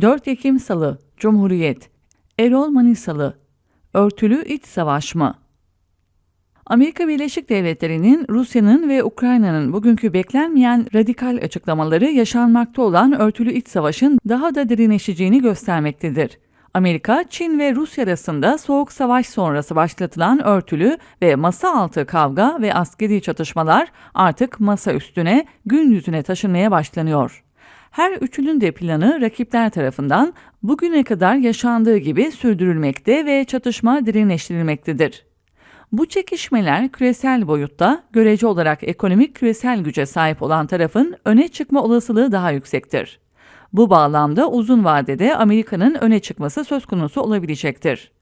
4 Ekim Salı Cumhuriyet Erol Manisalı Örtülü İç Savaş mı? Amerika Birleşik Devletleri'nin Rusya'nın ve Ukrayna'nın bugünkü beklenmeyen radikal açıklamaları yaşanmakta olan örtülü iç savaşın daha da derinleşeceğini göstermektedir. Amerika, Çin ve Rusya arasında Soğuk Savaş sonrası başlatılan örtülü ve masa altı kavga ve askeri çatışmalar artık masa üstüne, gün yüzüne taşınmaya başlanıyor. Her üçünün de planı rakipler tarafından bugüne kadar yaşandığı gibi sürdürülmekte ve çatışma derinleştirilmektedir. Bu çekişmeler küresel boyutta görece olarak ekonomik küresel güce sahip olan tarafın öne çıkma olasılığı daha yüksektir. Bu bağlamda uzun vadede Amerika'nın öne çıkması söz konusu olabilecektir.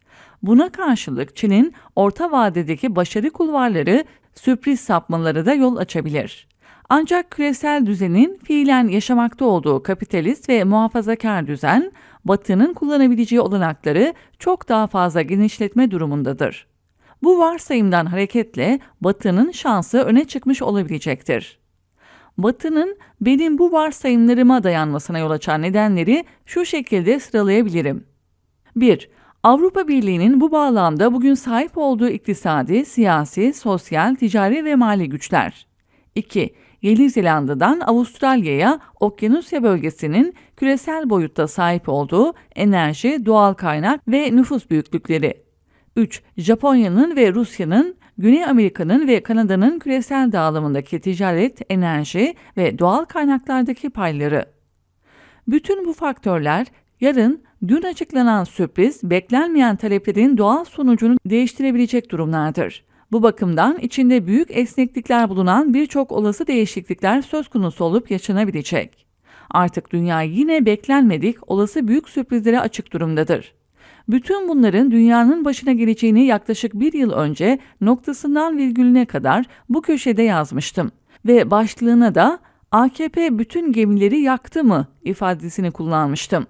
Buna karşılık Çin'in orta vadedeki başarı kulvarları sürpriz sapmaları da yol açabilir. Ancak küresel düzenin fiilen yaşamakta olduğu kapitalist ve muhafazakar düzen, Batı'nın kullanabileceği olanakları çok daha fazla genişletme durumundadır. Bu varsayımdan hareketle Batı'nın şansı öne çıkmış olabilecektir. Batı'nın benim bu varsayımlarıma dayanmasına yol açan nedenleri şu şekilde sıralayabilirim. 1. Avrupa Birliği'nin bu bağlamda bugün sahip olduğu iktisadi, siyasi, sosyal, ticari ve mali güçler. 2. Yeni Zelanda'dan Avustralya'ya Okyanusya bölgesinin küresel boyutta sahip olduğu enerji, doğal kaynak ve nüfus büyüklükleri. 3. Japonya'nın ve Rusya'nın Güney Amerika'nın ve Kanada'nın küresel dağılımındaki ticaret, enerji ve doğal kaynaklardaki payları. Bütün bu faktörler yarın dün açıklanan sürpriz beklenmeyen taleplerin doğal sonucunu değiştirebilecek durumlardır. Bu bakımdan içinde büyük esneklikler bulunan birçok olası değişiklikler söz konusu olup yaşanabilecek. Artık dünya yine beklenmedik olası büyük sürprizlere açık durumdadır. Bütün bunların dünyanın başına geleceğini yaklaşık bir yıl önce noktasından virgülüne kadar bu köşede yazmıştım. Ve başlığına da AKP bütün gemileri yaktı mı ifadesini kullanmıştım.